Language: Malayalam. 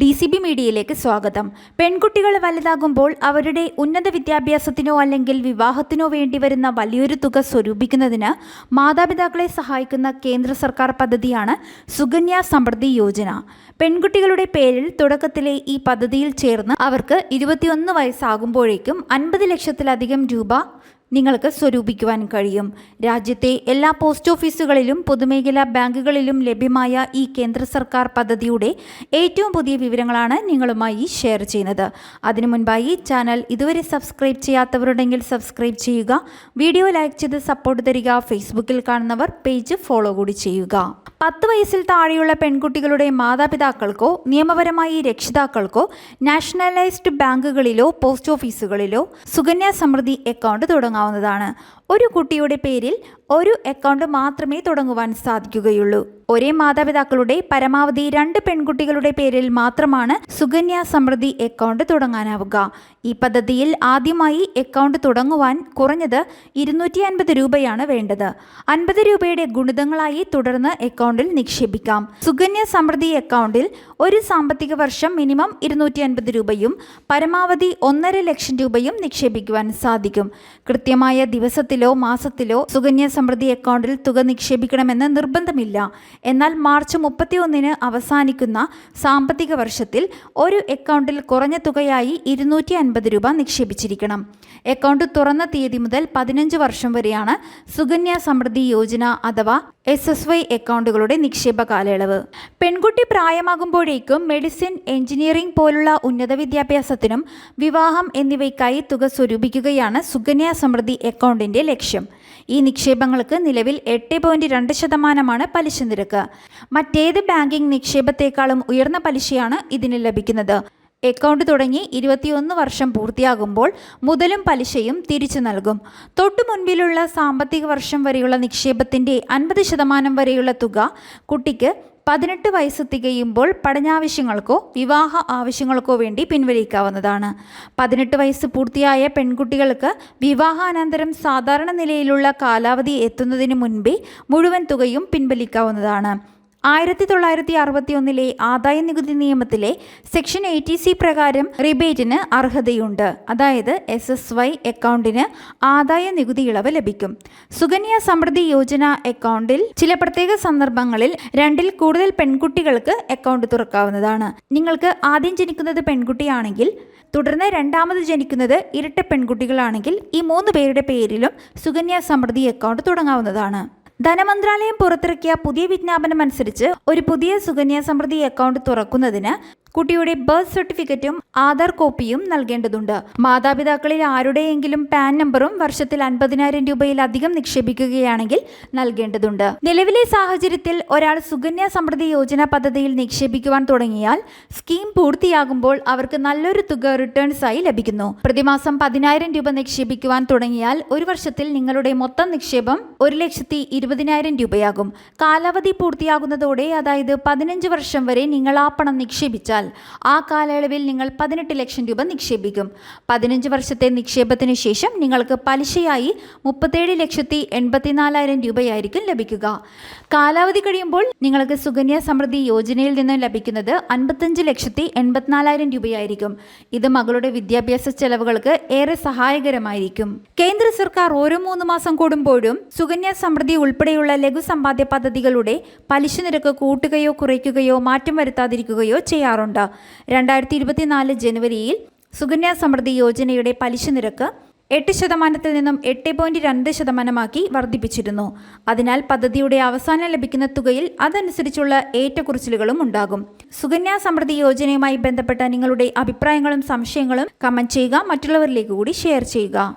ഡി സി ബി മീഡിയയിലേക്ക് സ്വാഗതം. പെൺകുട്ടികൾ വലുതാകുമ്പോൾ അവരുടെ ഉന്നത വിദ്യാഭ്യാസത്തിനോ അല്ലെങ്കിൽ വിവാഹത്തിനോ വേണ്ടി വരുന്ന വലിയൊരു തുക സ്വരൂപിക്കുന്നതിന് മാതാപിതാക്കളെ സഹായിക്കുന്ന കേന്ദ്ര സർക്കാർ പദ്ധതിയാണ് സുകന്യ സമൃദ്ധി യോജന. പെൺകുട്ടികളുടെ പേരിൽ തുടക്കത്തിലെ ഈ പദ്ധതിയിൽ ചേർന്ന് അവർക്ക് ഇരുപത്തിയൊന്ന് വയസ്സാകുമ്പോഴേക്കും അൻപത് ലക്ഷത്തിലധികം രൂപ നിങ്ങൾക്ക് സ്വരൂപിക്കുവാൻ കഴിയും. രാജ്യത്തെ എല്ലാ പോസ്റ്റ് ഓഫീസുകളിലും പൊതുമേഖലാ ബാങ്കുകളിലും ലഭ്യമായ ഈ കേന്ദ്ര സർക്കാർ പദ്ധതിയുടെ ഏറ്റവും പുതിയ വിവരങ്ങളാണ് നിങ്ങളുമായി ഷെയർ ചെയ്യുന്നത്. അതിനു മുൻപായി ചാനൽ ഇതുവരെ സബ്സ്ക്രൈബ് ചെയ്യാത്തവരുണ്ടെങ്കിൽ സബ്സ്ക്രൈബ് ചെയ്യുക. വീഡിയോ ലൈക്ക് ചെയ്ത് സപ്പോർട്ട് തരിക. ഫേസ്ബുക്കിൽ കാണുന്നവർ പേജ് ഫോളോ കൂടി ചെയ്യുക. പത്ത് വയസ്സിൽ താഴെയുള്ള പെൺകുട്ടികളുടെ മാതാപിതാക്കൾക്കോ നിയമപരമായി രക്ഷിതാക്കൾക്കോ നാഷണലൈസ്ഡ് ബാങ്കുകളിലോ പോസ്റ്റ് ഓഫീസുകളിലോ സുകന്യ സമൃദ്ധി അക്കൗണ്ട് തുടങ്ങാവുന്നതാണ്. ഒരു കുട്ടിയുടെ പേരിൽ ഒരു അക്കൗണ്ട് മാത്രമേ തുടങ്ങുവാൻ സാധിക്കുകയുള്ളൂ. ഒരേ മാതാപിതാക്കളുടെ പരമാവധി രണ്ട് പെൺകുട്ടികളുടെ പേരിൽ മാത്രമാണ് സുകന്യ സമൃദ്ധി അക്കൗണ്ട് തുടങ്ങാനാവുക. ഈ പദ്ധതിയിൽ ആദ്യമായി അക്കൗണ്ട് തുടങ്ങുവാൻ കുറഞ്ഞത് ഇരുന്നൂറ്റി അൻപത് രൂപയാണ് വേണ്ടത്. അൻപത് രൂപയുടെ ഗുണിതങ്ങളായി തുടർന്ന് അക്കൗണ്ടിൽ നിക്ഷേപിക്കാം. സുകന്യ സമൃദ്ധി അക്കൗണ്ടിൽ ഒരു സാമ്പത്തിക വർഷം മിനിമം ഇരുന്നൂറ്റി അൻപത് രൂപയും പരമാവധി ഒന്നര ലക്ഷം രൂപയും നിക്ഷേപിക്കുവാൻ സാധിക്കും. കൃത്യമായ ദിവസത്തിലോ മാസത്തിലോ സുകന്യ സമൃദ്ധി അക്കൗണ്ടിൽ തുക നിക്ഷേപിക്കണമെന്ന് നിർബന്ധമില്ല. എന്നാൽ മാർച്ച് മുപ്പത്തിയൊന്നിന് അവസാനിക്കുന്ന സാമ്പത്തിക വർഷത്തിൽ ഒരു അക്കൗണ്ടിൽ കുറഞ്ഞ തുകയായി ഇരുന്നൂറ്റി അൻപത് രൂപ നിക്ഷേപിച്ചിരിക്കണം. അക്കൗണ്ട് തുറന്ന തീയതി മുതൽ പതിനഞ്ച് വർഷം വരെയാണ് സുകന്യ സമൃദ്ധി യോജന അഥവാ എസ് എസ് വൈ അക്കൗണ്ടുകളുടെ നിക്ഷേപ കാലയളവ്. പെൺകുട്ടി പ്രായമാകുമ്പോഴേക്കും മെഡിസിൻ എഞ്ചിനീയറിംഗ് പോലുള്ള ഉന്നത വിദ്യാഭ്യാസത്തിനും വിവാഹം എന്നിവയ്ക്കായി തുക സ്വരൂപിക്കുകയാണ് സുകന്യ സമൃദ്ധി അക്കൗണ്ടിന്റെ ലക്ഷ്യം. ഈ നിക്ഷേപങ്ങൾക്ക് നിലവിൽ എട്ട് പോയിന്റ് രണ്ട് ശതമാനമാണ് പലിശ നിരക്ക്. മറ്റേത് ബാങ്കിംഗ് നിക്ഷേപത്തെക്കാളും ഉയർന്ന പലിശയാണ് ഇതിന് ലഭിക്കുന്നത്. അക്കൗണ്ട് തുടങ്ങി ഇരുപത്തിയൊന്ന് വർഷം പൂർത്തിയാകുമ്പോൾ മുതലും പലിശയും തിരിച്ചു നൽകും. തൊട്ടു മുൻപിലുള്ള സാമ്പത്തിക വർഷം വരെയുള്ള നിക്ഷേപത്തിന്റെ അൻപത് ശതമാനം വരെയുള്ള തുക കുട്ടിക്ക് പതിനെട്ട് വയസ്സ് തികയുമ്പോൾ പഠനാവശ്യങ്ങൾക്കോ വിവാഹ ആവശ്യങ്ങൾക്കോ വേണ്ടി പിൻവലിക്കാവുന്നതാണ്. പതിനെട്ട് വയസ്സ് പൂർത്തിയായ പെൺകുട്ടികൾക്ക് വിവാഹാനന്തരം സാധാരണ നിലയിലുള്ള കാലാവധി എത്തുന്നതിന് മുൻപേ മുഴുവൻ തുകയും പിൻവലിക്കാവുന്നതാണ്. ആയിരത്തി തൊള്ളായിരത്തി അറുപത്തി ഒന്നിലെ ആദായ നികുതി നിയമത്തിലെ സെക്ഷൻ എയ്റ്റി സി പ്രകാരം റിബേറ്റിന് അർഹതയുണ്ട്. അതായത് എസ് എസ് വൈ അക്കൗണ്ടിന് ആദായ നികുതി ഇളവ് ലഭിക്കും. സുകന്യ സമൃദ്ധി യോജന അക്കൗണ്ടിൽ ചില പ്രത്യേക സന്ദർഭങ്ങളിൽ രണ്ടിൽ കൂടുതൽ പെൺകുട്ടികൾക്ക് അക്കൗണ്ട് തുറക്കാവുന്നതാണ്. നിങ്ങൾക്ക് ആദ്യം ജനിക്കുന്നത് പെൺകുട്ടിയാണെങ്കിൽ തുടർന്ന് രണ്ടാമത് ജനിക്കുന്നത് ഇരട്ട പെൺകുട്ടികളാണെങ്കിൽ ഈ മൂന്ന് പേരുടെ പേരിലും സുകന്യ സമൃദ്ധി അക്കൗണ്ട് തുടങ്ങാവുന്നതാണ്. ധനമന്ത്രാലയം പുറത്തിറക്കിയ പുതിയ വിജ്ഞാപനം അനുസരിച്ച് ഒരു പുതിയ സുകന്യ സമൃദ്ധി അക്കൗണ്ട് തുറക്കുന്നതിന് കുട്ടിയുടെ ബർത്ത് സർട്ടിഫിക്കറ്റും ആധാർ കോപ്പിയും നൽകേണ്ടതുണ്ട്. മാതാപിതാക്കളിൽ ആരുടെയെങ്കിലും പാൻ നമ്പറും വർഷത്തിൽ അൻപതിനായിരം രൂപയിലധികം നിക്ഷേപിക്കുകയാണെങ്കിൽ നൽകേണ്ടതുണ്ട്. നിലവിലെ സാഹചര്യത്തിൽ ഒരാൾ സുകന്യ സമൃദ്ധി യോജന പദ്ധതിയിൽ നിക്ഷേപിക്കുവാൻ തുടങ്ങിയാൽ സ്കീം പൂർത്തിയാകുമ്പോൾ അവർക്ക് നല്ലൊരു തുക റിട്ടേൺസ് ആയി ലഭിക്കുന്നു. പ്രതിമാസം പതിനായിരം രൂപ നിക്ഷേപിക്കുവാൻ തുടങ്ങിയാൽ ഒരു വർഷത്തിൽ നിങ്ങളുടെ മൊത്തം നിക്ഷേപം ഒരു ലക്ഷത്തി ഇരുപതിനായിരം രൂപയാകും. കാലാവധി പൂർത്തിയാകുന്നതോടെ അതായത് പതിനഞ്ച് വർഷം വരെ നിങ്ങൾ ആ പണം നിക്ഷേപിച്ചാൽ ആ കാലയളവിൽ നിങ്ങൾ പതിനെട്ട് ലക്ഷം രൂപ നിക്ഷേപിക്കും. പതിനഞ്ച് വർഷത്തെ നിക്ഷേപത്തിന് ശേഷം നിങ്ങൾക്ക് പലിശയായി മുപ്പത്തേഴ് ലക്ഷത്തി എൺപത്തിനാലായിരം രൂപയായിരിക്കും ലഭിക്കുക. കാലാവധി കഴിയുമ്പോൾ നിങ്ങൾക്ക് സുകന്യ സമൃദ്ധി യോജനയിൽ നിന്ന് ലഭിക്കുന്നത് അൻപത്തഞ്ച് ലക്ഷത്തി എൺപത്തിനാലായിരം രൂപയായിരിക്കും. ഇത് മകളുടെ വിദ്യാഭ്യാസ ചെലവുകൾക്ക് ഏറെ സഹായകരമായിരിക്കും. കേന്ദ്ര സർക്കാർ ഓരോ മൂന്ന് മാസം കൂടുമ്പോഴും സുകന്യ സമൃദ്ധി ഉൾപ്പെടെയുള്ള ലഘുസമ്പാദ്യ പദ്ധതികളുടെ പലിശ നിരക്ക് കൂട്ടുകയോ കുറയ്ക്കുകയോ മാറ്റം വരുത്താതിരിക്കുകയോ ചെയ്യാറുണ്ട്. രണ്ടായിരത്തി ഇരുപത്തിനാല് ജനുവരിയിൽ സുകന്യ സമൃദ്ധി യോജനയുടെ പലിശ നിരക്ക് എട്ട് ശതമാനത്തിൽ നിന്നും എട്ട് പോയിന്റ് രണ്ട് ശതമാനമാക്കി വർദ്ധിപ്പിച്ചിരുന്നു. അതിനാൽ പദ്ധതിയുടെ അവസാനം ലഭിക്കുന്ന തുകയിൽ അതനുസരിച്ചുള്ള ഏറ്റക്കുറിച്ചിലുകളും ഉണ്ടാകും. സുകന്യ സമൃദ്ധി യോജനയുമായി ബന്ധപ്പെട്ട നിങ്ങളുടെ അഭിപ്രായങ്ങളും സംശയങ്ങളും കമന്റ് ചെയ്യുക. മറ്റുള്ളവരിലേക്ക് കൂടി ഷെയർ ചെയ്യുക.